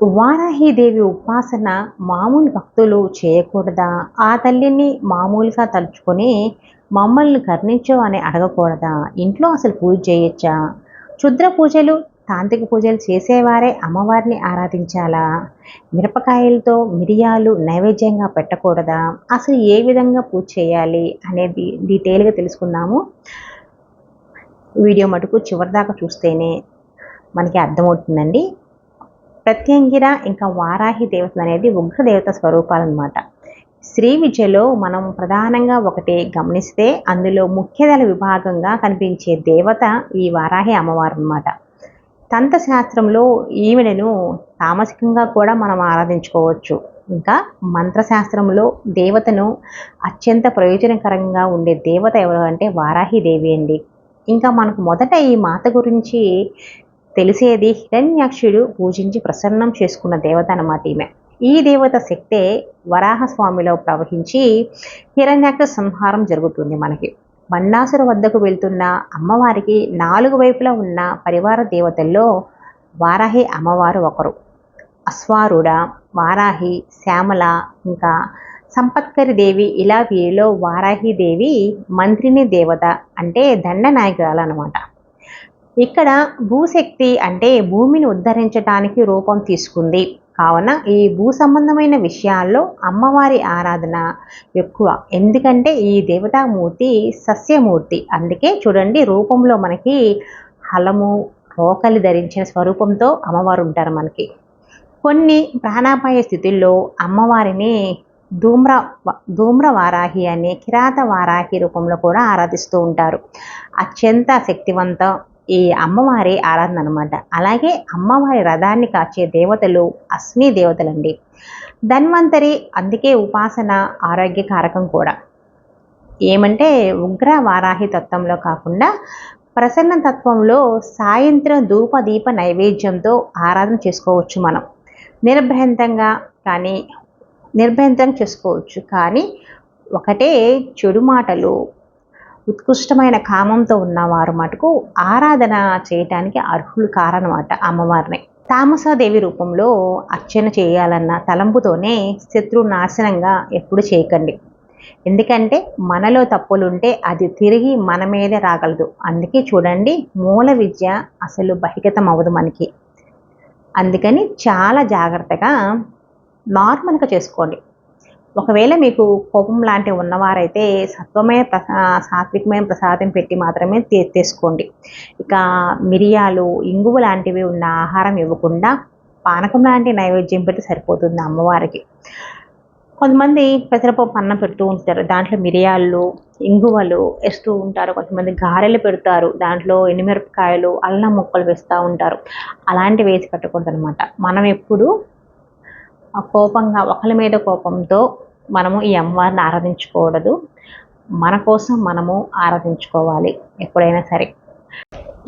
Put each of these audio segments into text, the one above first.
వారాహీదేవి ఉపాసన మామూలు భక్తులు చేయకూడదా? ఆ తల్లిని మామూలుగా తలుచుకొని మమ్మల్ని కర్ణించు అని అడగకూడదా? ఇంట్లో అసలు పూజ చేయొచ్చా? క్షుద్ర పూజలు తాంత్రిక పూజలు చేసేవారే అమ్మవారిని ఆరాధించాలా? మిరపకాయలతో మిరియాలు నైవేద్యంగా పెట్టకూడదా? అసలు ఏ విధంగా పూజ చేయాలి అనేది డీటెయిల్గా తెలుసుకుందాము. వీడియో మటుకు చివరిదాకా చూస్తేనే మనకి అర్థమవుతుందండి. ప్రత్యంగిర ఇంకా వారాహి దేవతలు అనేది ఉగ్రదేవత స్వరూపాలన్నమాట. స్వరూపాలు శ్రీ విద్యలో మనం ప్రధానంగా ఒకటి గమనిస్తే అందులో ముఖ్యదల విభాగంగా కనిపించే దేవత ఈ వారాహి అమ్మవారు అనమాట తంత్రశాస్త్రంలో ఈవిడను తామసికంగా కూడా మనం ఆరాధించుకోవచ్చు. ఇంకా మంత్రశాస్త్రంలో దేవతను అత్యంత ప్రయోజనకరంగా ఉండే దేవత ఎవరు అంటే వారాహి దేవి అండి. ఇంకా మనకు మొదట ఈ మాత గురించి తెలిసేది హిరణ్యాక్షుడు పూజించి ప్రసన్నం చేసుకున్న దేవత అన్నమాట ఈమె. ఈ దేవత శక్తే వరాహస్వామిలో ప్రవహించి హిరణ్యాక్ష సంహారం జరుగుతుంది మనకి. బండాసుర వద్దకు వెళ్తున్న అమ్మవారికి నాలుగు వైపులా ఉన్న పరివార దేవతల్లో వారాహి అమ్మవారు ఒకరు. అశ్వారుడ వారాహి శ్యామల ఇంకా సంపత్కరి దేవి ఇలా వీరిలో వారాహి దేవి మంత్రిని దేవత అంటే దండనాయకురాలు అనమాట ఇక్కడ భూశక్తి అంటే భూమిని ఉద్ధరించడానికి రూపం తీసుకుంది. కావున ఈ భూ సంబంధమైన విషయాల్లో అమ్మవారి ఆరాధన ఎక్కువ. ఎందుకంటే ఈ దేవతామూర్తి సస్యమూర్తి. అందుకే చూడండి రూపంలో మనకి హలము రోకలి ధరించిన స్వరూపంతో అమ్మవారు ఉంటారు మనకి. కొన్ని ప్రాణాపాయ స్థితుల్లో అమ్మవారిని ధూమ్ర ధూమ్ర వారాహి అనే కిరాత వారాహి రూపంలో కూడా ఆరాధిస్తూ ఉంటారు. అత్యంత శక్తివంతం ఈ అమ్మవారి ఆరాధన అనమాట అలాగే అమ్మవారి రథాన్ని కాచే దేవతలు అశ్విని దేవతలండి. ధన్వంతరి అందుకే ఉపాసన ఆరోగ్యకారకం కూడా. ఏమంటే ఉగ్ర వారాహి తత్వంలో కాకుండా ప్రసన్న తత్వంలో సాయంత్రం ధూప దీప నైవేద్యంతో ఆరాధన చేసుకోవచ్చు మనం. నిర్భయంతంగా కానీ నిర్భయంతం చేసుకోవచ్చు. కానీ ఒకటే చెడు మాటలు ఉత్కృష్టమైన కామంతో ఉన్నవారు మటుకు ఆరాధన చేయటానికి అర్హులు కారనమాట అమ్మవారిని. తామసాదేవి రూపంలో అర్చన చేయాలన్న తలంపుతోనే శత్రు నాశనంగా ఎప్పుడు చేయకండి. ఎందుకంటే మనలో తప్పులుంటే అది తిరిగి మన మీదే రాగలదు. అందుకే చూడండి మూల విద్య అసలు బహిగతం అవ్వదు మనకి. అందుకని చాలా జాగ్రత్తగా నార్మల్గా చేసుకోండి. ఒకవేళ మీకు కోపం లాంటివి ఉన్నవారైతే సత్వమైన ప్రసా సాత్వికమైన ప్రసాదం పెట్టి మాత్రమే తీసుకోండి. ఇక మిరియాలు ఇంగువ లాంటివి ఉన్న ఆహారం ఇవ్వకుండా పానకం లాంటి నైవేద్యం పెట్టి సరిపోతుంది అమ్మవారికి. కొంతమంది పెసరపప్పు అన్నం పెడుతూ ఉంటారు. దాంట్లో మిరియాలు ఇంగువలు వేస్తూ ఉంటారు. కొంతమంది గారెలు పెడతారు. దాంట్లో ఎండుమిరపకాయలు అల్లం ముక్కలు వేస్తూ ఉంటారు. అలాంటివి వేసి పెట్టకూడదు అనమాట మనం ఎప్పుడు కోపంగా ఒకరి మీద కోపంతో మనము ఈ అమ్మవారిని ఆరాధించకూడదు మన కోసం మనము ఆరాధించుకోవాలి ఎప్పుడైనా సరే.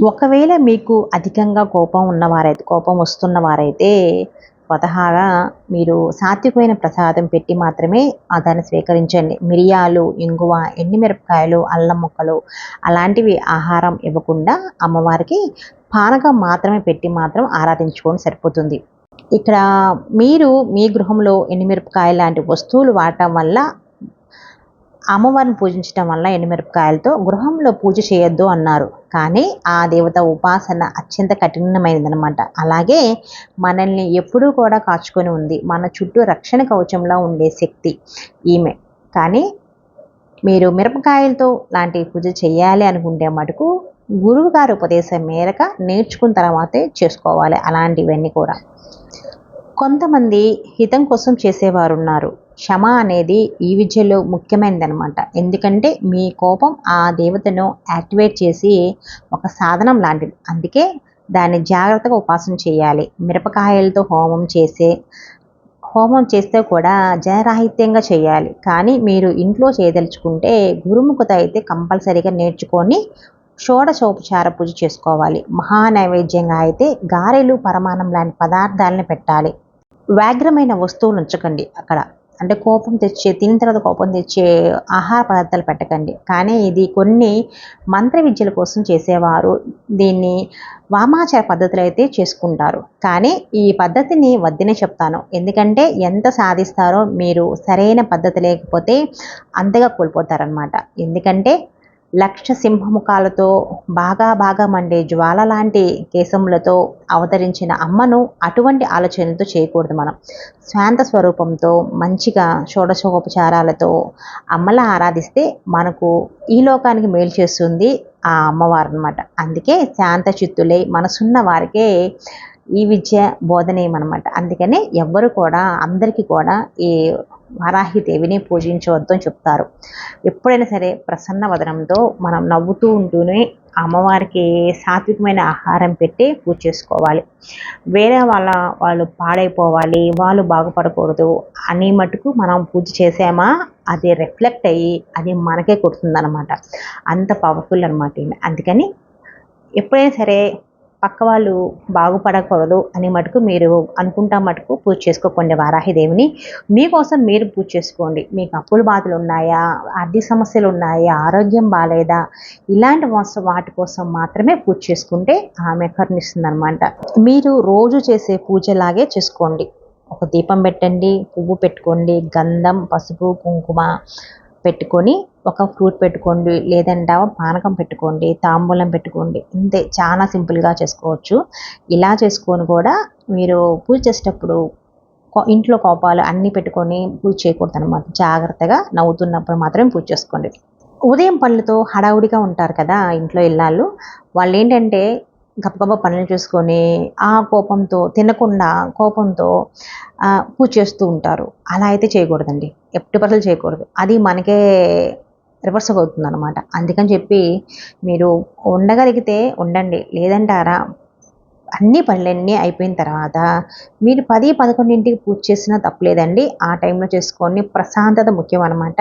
ఒకవేళ మీకు అధికంగా కోపం ఉన్నవారైతే కోపం వస్తున్నవారైతే స్వతహాగా మీరు సాత్వికమైన ప్రసాదం పెట్టి మాత్రమే దాన్ని స్వీకరించండి. మిరియాలు ఇంగువ ఎండిమిరపకాయలు అల్లం ముక్కలు అలాంటివి ఆహారం ఇవ్వకుండా అమ్మవారికి పానకం మాత్రమే పెట్టి మాత్రం ఆరాధించుకొని సరిపోతుంది. ఇక్కడ మీరు మీ గృహంలో ఎండుమిరపకాయ లాంటి వస్తువులు వాడటం వల్ల అమ్మవారిని పూజించడం వల్ల ఎండుమిరపకాయలతో గృహంలో పూజ చేయొద్దు అన్నారు. కానీ ఆ దేవత ఉపాసన అత్యంత కఠినమైనదనమాట అలాగే మనల్ని ఎప్పుడూ కూడా కాచుకొని ఉంది. మన చుట్టూ రక్షణ కవచంలో ఉండే శక్తి ఈమె. కానీ మీరు మిరపకాయలతో లాంటి పూజ చేయాలి అనుకుంటే మటుకు గురువు గారి ఉపదేశం మేరక నేర్చుకున్న తర్వాతే చేసుకోవాలి. అలాంటివన్నీ కూడా. కొంతమంది హితం కోసం చేసేవారు ఉన్నారు క్షమ అనేది ఈ విద్యలో ముఖ్యమైనదనమాట ఎందుకంటే మీ కోపం ఆ దేవతను యాక్టివేట్ చేసి ఒక సాధనం లాంటిది. అందుకే దాన్ని జాగ్రత్తగా ఉపాసన చేయాలి. మిరపకాయలతో హోమం చేసే హోమం చేస్తే కూడా జనరాహిత్యంగా చేయాలి. కానీ మీరు ఇంట్లో చేయదలుచుకుంటే గురుముఖత అయితే కంపల్సరీగా నేర్చుకొని షోడశోపచార పూజ చేసుకోవాలి. మహా నైవేద్యంగా అయితే గారెలు పరమాణం లాంటి పదార్థాలను పెట్టాలి. వ్యాఘ్రమైన వస్తువులు ఉంచకండి అక్కడ. అంటే కోపం తెచ్చే తిన్న తర్వాత కోపం తెచ్చే ఆహార పదార్థాలు పెట్టకండి. కానీ ఇది కొన్ని మంత్ర విద్యల కోసం చేసేవారు. దీన్ని వామాచార పద్ధతులు అయితే చేసుకుంటారు. కానీ ఈ పద్ధతిని వద్దనే చెప్తాను. ఎందుకంటే ఎంత సాధిస్తారో మీరు సరైన పద్ధతి లేకపోతే అంతగా కోల్పోతారనమాట ఎందుకంటే లక్ష సింహముఖాలతో బాగా బాగా మండే జ్వాల లాంటి కేశములతో అవతరించిన అమ్మను అటువంటి ఆలోచనలతో చేయకూడదు మనం. శాంత స్వరూపంతో మంచిగా షోడశోపచారాలతో అమ్మలా ఆరాధిస్తే మనకు ఈ లోకానికి మేలు చేస్తుంది ఆ అమ్మవారు అనమాట అందుకే శాంత చిత్తులై మనసున్న వారికే ఈ విద్య బోధనేయమనమాట అందుకనే ఎవ్వరు కూడా అందరికీ కూడా ఈ వారాహిదేవిని పూజించవద్దు అని చెప్తారు. ఎప్పుడైనా సరే ప్రసన్న వదనంతో మనం నవ్వుతూ ఉంటూనే అమ్మవారికి సాత్వికమైన ఆహారం పెట్టి పూజ చేసుకోవాలి. వేరే వాళ్ళ వాళ్ళు పాడైపోవాలి వాళ్ళు బాగుపడకూడదు అని మటుకు మనం పూజ చేసామా అది రిఫ్లెక్ట్ అయ్యి అది మనకే కొడుతుందన్నమాట అంత పవర్ఫుల్ అనమాట అందుకని ఎప్పుడైనా సరే పక్క వాళ్ళు బాగుపడకూడదు అని మటుకు మీరు అనుకుంటా మటుకు పూజ చేసుకోకండి వారాహిదేవిని. మీకోసం మీరు పూజ చేసుకోండి. మీకు అప్పుల బాధలు ఉన్నాయా? ఆర్థిక సమస్యలు ఉన్నాయా? ఆరోగ్యం బాగాలేదా ఇలాంటి వాటి కోసం మాత్రమే పూజ చేసుకుంటే ఆమె కరుణిస్తుంది అనమాట మీరు రోజు చేసే పూజలాగే చేసుకోండి. ఒక దీపం పెట్టండి పువ్వు పెట్టుకోండి గంధం పసుపు కుంకుమ పెట్టుకొని ఒక ఫ్రూట్ పెట్టుకోండి లేదంటే పానకం పెట్టుకోండి తాంబూలం పెట్టుకోండి ఇంతే. చాలా సింపుల్గా చేసుకోవచ్చు. ఇలా చేసుకొని కూడా మీరు పూజ చేసేటప్పుడు ఇంట్లో కోపాలు అన్నీ పెట్టుకొని పూజ చేయకూడదు అనమాట జాగ్రత్తగా నవ్వుతున్నప్పుడు మాత్రమే పూజ చేసుకోండి. ఉదయం పనులతో హడావుడిగా ఉంటారు కదా ఇంట్లో ఇల్లాలు వాళ్ళు ఏంటంటే గబగబా పనులు చూసుకొని ఆ కోపంతో తినకుండా కోపంతో పూజ చేస్తూ ఉంటారు. అలా అయితే చేయకూడదండి. ఎప్పటి పనులు చేయకూడదు. అది మనకే రివర్స్ అవుతుంది అనమాట అందుకని చెప్పి మీరు ఉండగలిగితే ఉండండి. లేదంటారా అన్ని పనులన్నీ అయిపోయిన తర్వాత మీరు పది పదకొండింటికి పూజ చేసినా తప్పలేదండి. ఆ టైంలో చేసుకోండి ప్రశాంతత ముఖ్యం అనమాట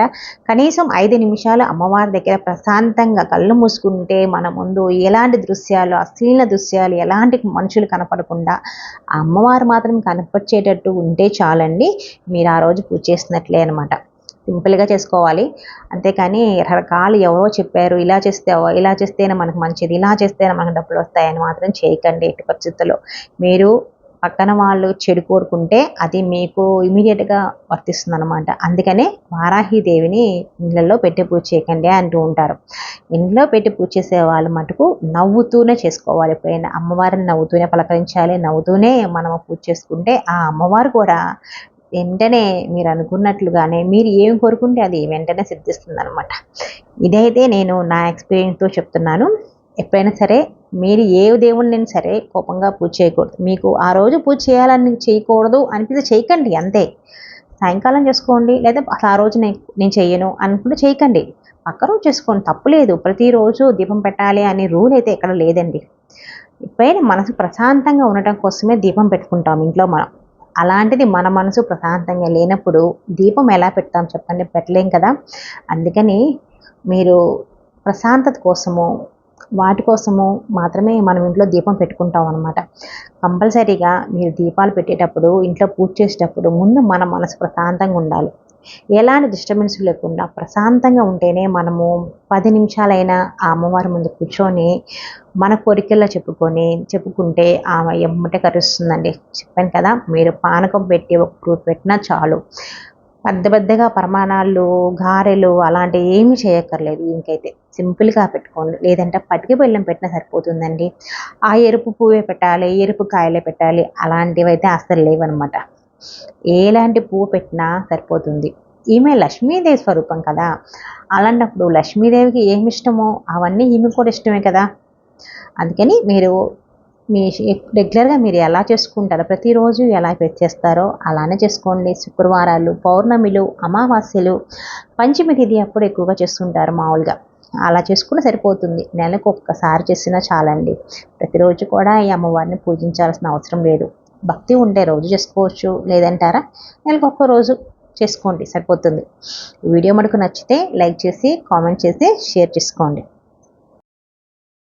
కనీసం ఐదు నిమిషాలు అమ్మవారి దగ్గర ప్రశాంతంగా కళ్ళు మూసుకుంటే మన ముందు ఎలాంటి దృశ్యాలు అశ్లీల దృశ్యాలు ఎలాంటి మనుషులు కనపడకుండా ఆ అమ్మవారు మాత్రం కనపరిచేటట్టు ఉంటే చాలండి. మీరు ఆ రోజు పూజ చేసినట్లే అనమాట సింపుల్గా చేసుకోవాలి. అంతేకాని రకరకాలు ఎవరో చెప్పారు ఇలా చేస్తే ఇలా చేస్తేనే మనకు మంచిది ఇలా చేస్తేనే మనకు డబ్బులు వస్తాయని మాత్రం చేయకండి ఎట్టి పరిస్థితుల్లో. మీరు పక్కన వాళ్ళు చెడు కోరుకుంటే అది మీకు ఇమీడియట్గా వర్తిస్తుంది అనమాట అందుకనే వారాహిదేవిని ఇళ్ళల్లో పెట్టి పూజ చేయకండి అంటూ ఉంటారు. ఇంట్లో పెట్టి పూజ చేసే వాళ్ళు మటుకు నవ్వుతూనే చేసుకోవాలి. ఎప్పుడైనా అమ్మవారిని నవ్వుతూనే పలకరించాలి నవ్వుతూనే మనం పూజ చేసుకుంటే ఆ అమ్మవారు కూడా వెంటనే మీరు అనుకున్నట్లుగానే మీరు ఏం కోరుకుంటే అది వెంటనే సిద్ధిస్తుంది అనమాట ఇదైతే నేను నా ఎక్స్పీరియన్స్తో చెప్తున్నాను. ఎప్పుడైనా సరే మీరు ఏ దేవుణ్ణి సరే కోపంగా పూజ చేయకూడదు. మీకు ఆ రోజు పూజ చేయాలని చేయకూడదు అనిపిస్తే చేయకండి అంతే. సాయంకాలం చేసుకోండి లేదా ఆ రోజు నేను నేను చేయను అనుకుంటే చేయకండి. పక్క రోజు చేసుకోండి తప్పులేదు ప్రతిరోజు దీపం పెట్టాలి అనే రూల్ అయితే ఎక్కడ లేదండి. ఎప్పుడైనా మనసు ప్రశాంతంగా ఉండటం కోసమే దీపం పెట్టుకుంటాం ఇంట్లో మనం. అలాంటిది మన మనసు ప్రశాంతంగా లేనప్పుడు దీపం ఎలా పెడతాం చెప్పండి పెట్టలేం కదా? అందుకని మీరు ప్రశాంతత కోసము వాటి కోసము మాత్రమే మనం ఇంట్లో దీపం పెట్టుకుంటాం అనమాట కంపల్సరీగా మీరు దీపాలు పెట్టేటప్పుడు ఇంట్లో పూజ చేసేటప్పుడు ముందు మన మనసు ప్రశాంతంగా ఉండాలి. ఎలాంటి డిస్టర్బెన్స్ లేకుండా ప్రశాంతంగా ఉంటేనే మనము పది నిమిషాలైనా ఆ అమ్మవారి ముందు కూర్చొని మన కోరికల్లో చెప్పుకొని చెప్పుకుంటే ఆమె ఎమ్మట కరుస్తుందండి. చెప్పాను కదా మీరు పానకం పెట్టి ఒక ఫ్రూట్ పెట్టినా చాలు. పెద్ద పెద్దగా ప్రమాణాలు గారెలు అలాంటివి ఏమీ చేయక్కర్లేదు ఇంకైతే. సింపుల్గా పెట్టుకోండి. లేదంటే పటిక బెల్లం పెట్టినా సరిపోతుందండి. ఆ ఎరుపు పువ్వే పెట్టాలి ఎరుపు కాయలే పెట్టాలి అలాంటివి అయితే అస్సలు లేవన్నమాట ఎలాంటి పువ్వు పెట్టినా సరిపోతుంది. ఈమె లక్ష్మీదేవి స్వరూపం కదా. అలాంటప్పుడు లక్ష్మీదేవికి ఏమి ఇష్టమో అవన్నీ ఈమె కూడా ఇష్టమే కదా. అందుకని మీరు మీ రెగ్యులర్గా మీరు ఎలా చేసుకుంటారో ప్రతిరోజు ఎలా చేస్తారో అలానే చేసుకోండి. శుక్రవారాలు పౌర్ణమిలు అమావాస్యలు పంచమి తిథి అప్పుడు ఎక్కువగా చేస్తుంటారు మామూలుగా. అలా చేసుకుని సరిపోతుంది. నెలకు ఒక్కసారి చేసినా చాలండి. ప్రతిరోజు కూడా ఈ అమ్మవారిని పూజించాల్సిన అవసరం లేదు. భక్తి ఉంటే రోజు చేసుకోవచ్చు లేదంటారా? నెలకు ఒక్క రోజు చేసుకోండి సరిపోతుంది. వీడియో మనకు నచ్చితే లైక్ చేసి కామెంట్ చేసి షేర్ చేసుకోండి.